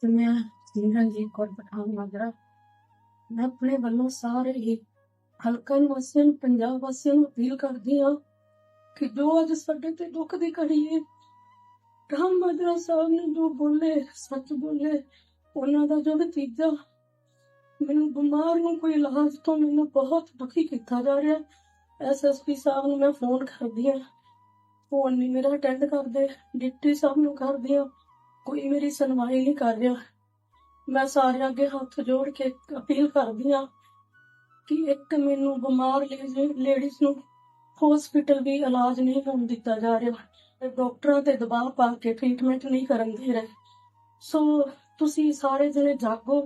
ਤੇ ਮੈਂ ਸਿਮਰਨਜੀਤ ਕੌਰ ਪਠਾਨ ਮਾਜਰਾ ਮੈਂ ਆਪਣੇ ਵੱਲੋਂ ਸਾਰੇ ਹੀ ਹਲਕਾ ਨਿਵਾਸੀਆਂ ਨੂੰ, ਪੰਜਾਬ ਵਾਸੀਆਂ ਨੂੰ ਅਪੀਲ ਕਰਦੀ ਹਾਂ ਕਿ ਜੋ ਅੱਜ ਸਾਡੇ ਤੇ ਦੁੱਖ ਦੀ ਘੜੀ ਹੈ, ਰਾਮ ਮਾਜਰਾ ਸਾਹਿਬ ਨੇ ਜੋ ਬੋਲੇ, ਸੱਚ ਬੋਲੇ, ਉਹਨਾਂ ਦਾ ਜੋ ਨਤੀਜਾ, ਮੈਨੂੰ ਬਿਮਾਰ ਨੂੰ ਕੋਈ ਇਲਾਜ ਤੋਂ ਮੈਨੂੰ ਬਹੁਤ ਦੁਖੀ ਕੀਤਾ ਜਾ ਰਿਹਾ। ਐਸਐਸਪੀ ਸਾਹਿਬ ਨੂੰ ਮੈਂ ਫੋਨ ਕਰਦੀ ਹਾਂ। ਫੋਨ ਨਹੀਂ ਮੇਰਾ ਅਟੈਂਡ ਕਰਦੇ, ਡਿਪਟੀ ਸਾਹਿਬ ਨੂੰ ਕਰਦੀ ਹਾਂ। ਕੋਈ ਮੇਰੀ ਸੁਣਵਾਈ ਨਹੀਂ ਕਰ ਰਿਹਾ। ਮੈਂ ਸਾਰਿਆਂ ਅੱਗੇ ਹੱਥ ਜੋੜ ਕੇ ਅਪੀਲ ਕਰਦੀ ਹਾਂ ਕਿ ਇੱਕ ਮੈਨੂੰ ਬਿਮਾਰ ਲੇਡੀਜ਼ ਨੂੰ ਹਸਪੀਟਲ ਵੀ ਇਲਾਜ ਨਹੀਂ ਹੋਣ ਦਿੱਤਾ ਜਾ ਰਿਹਾ। ਡਾਕਟਰਾਂ ਤੇ ਦਬਾਅ ਪਾ ਕੇ ਟ੍ਰੀਟਮੈਂਟ ਨਹੀਂ ਕਰਨ ਦੇ ਰਹੇ। ਸੋ ਤੁਸੀਂ ਸਾਰੇ ਜਣੇ ਜਾਗੋ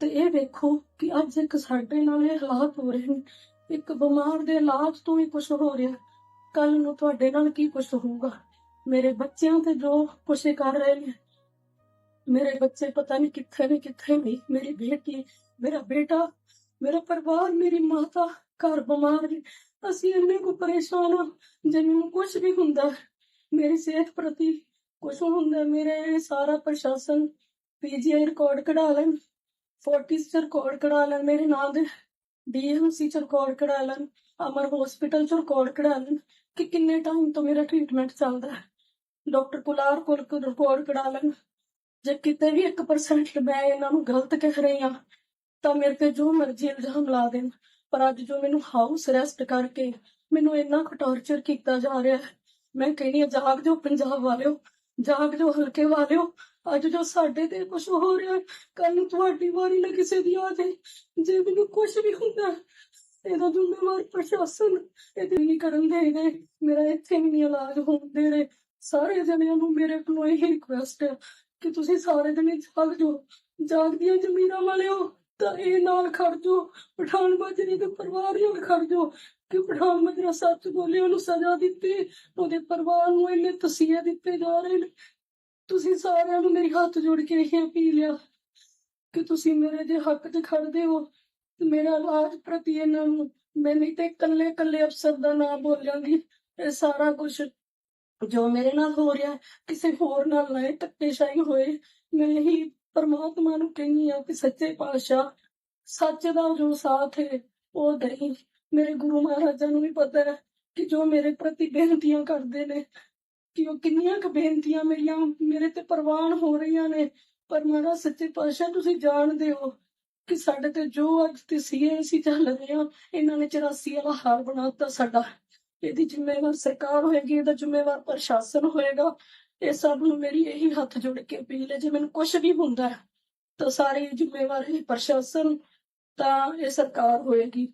ਤੇ ਇਹ ਵੇਖੋ ਕਿ ਅੱਜ ਇੱਕ ਸਾਡੇ ਨਾਲ ਇਹ ਹਾਲਾਤ ਹੋ ਰਹੇ ਨੇ। ਇੱਕ ਬਿਮਾਰ ਦੇ ਇਲਾਜ ਤੋਂ ਹੀ ਕੁਝ ਹੋ ਰਿਹਾ। ਕੱਲ ਨੂੰ ਤੁਹਾਡੇ ਨਾਲ ਕੀ ਕੁਝ ਹੋਊਗਾ? ਮੇਰੇ ਬੱਚਿਆਂ ਤੇ ਜੋ ਕੁਛ ਕਰ ਰਹੇ ਨੇ, ਮੇਰੇ ਬੱਚੇ ਪਤਾ ਨਹੀਂ ਕਿੱਥੇ ਨੇ, ਕਿੱਥੇ ਨਹੀਂ, ਮੇਰੀ ਬੇਟੀ, ਮੇਰਾ ਬੇਟਾ, ਮੇਰਾ ਪਰਿਵਾਰ, ਮੇਰੀ ਮਾਤਾ, ਘਰ ਬਿਮਾਰ ਨੇ, ਅਸੀਂ ਇੰਨੇ ਕੁ ਪਰੇਸ਼ਾਨ ਹਾਂ ਜੇ ਕੁਝ ਵੀ ਹੁੰਦਾ, ਮੇਰੀ ਸਿਹਤ ਪ੍ਰਤੀ ਕੁਝ ਹੁੰਦਾ, ਮੇਰੇ ਸਾਰਾ ਪ੍ਰਸ਼ਾਸਨ ਪੀਜੀਆਈ ਰਿਕਾਰਡ ਕਢਾ ਲੈਣ ਫੋਰਟਿਸ ਚ ਰਿਕਾਰਡ ਕਢਾ ਲੈਣ, ਮੇਰੇ ਨਾਲ ਦੇ ਡੀਐਮਸੀ ਚ ਰਿਕਾਰਡ ਕਢਾ ਲੈਣ, ਅਮਰ ਹਸਪੀਟਲ ਚ ਰਿਕਾਰਡ ਕਢਾ ਲੈਣ, ਕਿ ਕਿੰਨੇ ਟਾਈਮ ਤੋਂ ਮੇਰਾ ਟ੍ਰੀਟਮੈਂਟ ਚੱਲਦਾ ਹੈ। ਡਾਕਟਰ ਕੁਲਾਰ ਕੋਲ ਰਿਕਾਰਡ ਕਢਾ ਲੈਣ। ਜੇ ਕਿਤੇ ਵੀ 1% ਮੈਂ ਇਹਨਾਂ ਨੂੰ ਗਲਤ ਕਹਿ ਰਹੀ ਹਾਂ, ਤਾਂ ਮੇਰੇ ਤੇ ਜੋ ਮਰਜ਼ੀ ਇਲਜ਼ਾਮ ਲਾ ਦੇਣ। ਪਰ ਅੱਜ ਜੋ ਮੈਨੂੰ ਹਾਊਸ ਅਰੈਸਟ ਕਰਕੇ ਮੈਨੂੰ ਇੰਨਾ ਕੁ ਟੌਰਚਰ ਕੀਤਾ ਜਾ ਰਿਹਾ ਹੈ, ਮੈਂ ਕਹਿੰਦੀ ਹਾਂ, ਜਾਗ ਜੋ ਪੰਜਾਬ ਵਾਲਿਓ, ਜਾਗ ਜੋ ਹਲਕੇ ਵਾਲਿਓ। ਅੱਜ ਜੋ ਸਾਡੇ ਤੇ ਕੁਝ ਹੋ ਰਿਹਾ ਕੱਲ ਨੂੰ ਤੁਹਾਡੀ ਵਾਰੀ ਨਾ ਕਿਸੇ ਦੀ ਆ ਜਾਏ। ਜੇ ਮੈਨੂੰ ਕੁਝ ਵੀ ਹੁੰਦਾ, ਇਹਦਾ ਜ਼ਿੰਮੇਵਾਰ ਪ੍ਰਸ਼ਾਸਨ ਇਹਦੇ ਨਹੀਂ ਕਰਨ ਦੇ ਰਹੇ। ਮੇਰਾ ਇੱਥੇ ਵੀ ਨਹੀਂ ਇਲਾਜ ਹੋਣ ਦੇ ਰਹੇ। ਸਾਰੇ ਜਣਿਆਂ ਨੂੰ ਮੇਰੇ ਕੋਲੋਂ ਇਹ ਰਿਕੁਐਸਟ ਹੈ ਕਿ ਤੁਸੀਂ ਸਾਰੇ ਜਣੇ ਜਾਗ ਜੋ ਜਾਗਦੀਆਂ ਜ਼ਮੀਰਾਂ ਵਾਲਿਓ, ਤਾਂ ਇਹ ਨਾਲ ਖੜ ਜੋ ਪਠਾਨ ਬਾਜਰੀ ਦੇ ਪਰਿਵਾਰ ਨਾਲ ਖੜ ਜੋ ਕਿ ਪਠਾਨ ਮਜਰਾ ਸੱਚ ਬੋਲੇ, ਉਹਨੂੰ ਸਜ਼ਾ ਦਿੱਤੀ, ਉਹਦੇ ਪਰਿਵਾਰ ਨੂੰ ਇੰਨੇ ਤਸੀਹੇ ਦਿੱਤੇ ਜਾ ਰਹੇ ਨੇ। ਤੁਸੀਂ ਸਾਰਿਆਂ ਨੂੰ ਮੇਰੀ ਹੱਥ ਜੋੜ ਕੇ ਇਹ ਅਪੀਲ ਆ ਕਿ ਤੁਸੀਂ ਮੇਰੇ ਦੇ ਹੱਕ 'ਚ ਖੜਦੇ ਹੋ, ਤੇ ਮੇਰਾ ਇਲਾਜ ਪ੍ਰਤੀ ਇਹਨਾਂ ਨੂੰ ਮੈਂ ਨਹੀਂ ਤੇ ਇਕੱਲੇ ਇਕੱਲੇ ਅਫਸਰ ਦਾ ਨਾਮ ਬੋਲਾਂਗੀ। ਇਹ ਸਾਰਾ ਕੁਝ ਜੋ ਮੇਰੇ ਨਾਲ ਹੋ ਰਿਹਾ ਕਿਸੇ ਹੋਰ ਨਾਲ ਨਾ ਇਹ ਧੱਕੇਸ਼ਾਹੀ ਹੋਏ। ਮੈਂ ਹੀ ਪਰਮਾਤਮਾ ਨੂੰ ਕਹਿੰਦੀ ਆ ਕਿ ਸੱਚੇ ਪਾਤਸ਼ਾਹ, ਸੱਚ ਦਾ ਜੋ ਸਾਥ ਹੈ, ਉਹ ਦੇਈ। ਮੇਰੇ ਗੁਰੂ ਮਹਾਰਾਜਾਂ ਨੂੰ ਵੀ ਪਤਾ ਹੈ ਕਿ ਜੋ ਮੇਰੇ ਪ੍ਰਤੀ ਬੇਨਤੀਆਂ ਕਰਦੇ ਨੇ, ਕਿ ਉਹ ਕਿੰਨੀਆਂ ਕੁ ਬੇਨਤੀਆਂ ਮੇਰੀਆਂ, ਮੇਰੇ ਤੇ ਪ੍ਰਵਾਨ ਹੋ ਰਹੀਆਂ ਨੇ। ਪਰ ਮੇਰਾ ਸੱਚੇ ਪਾਤਸ਼ਾਹ, ਤੁਸੀਂ ਜਾਣਦੇ ਹੋ ਕਿ ਸਾਡੇ ਤੇ ਜੋ ਅੱਜ ਤੇ ਅਸੀਂ ਚੱਲ ਰਹੇ ਆ ਇਹਨਾਂ ਨੇ 84 ਵਾਲਾ ਹਾਲ ਬਣਾਤਾ ਸਾਡਾ। ਇਹਦੀ ਜ਼ਿੰਮੇਵਾਰ ਸਰਕਾਰ ਹੋਏਗੀ, ਇਹਦਾ ਜ਼ਿੰਮੇਵਾਰ ਪ੍ਰਸ਼ਾਸਨ ਹੋਏਗਾ। ਇਹ ਸਭ ਨੂੰ ਮੇਰੀ ਇਹੀ ਹੱਥ ਜੋੜ ਕੇ ਅਪੀਲ ਹੈ, ਜੇ ਮੈਨੂੰ ਕੁਝ ਵੀ ਹੁੰਦਾ ਤਾਂ ਸਾਰੇ ਜ਼ਿੰਮੇਵਾਰ ਇਹ ਪ੍ਰਸ਼ਾਸਨ ਤਾਂ ਇਹ ਸਰਕਾਰ ਹੋਏਗੀ।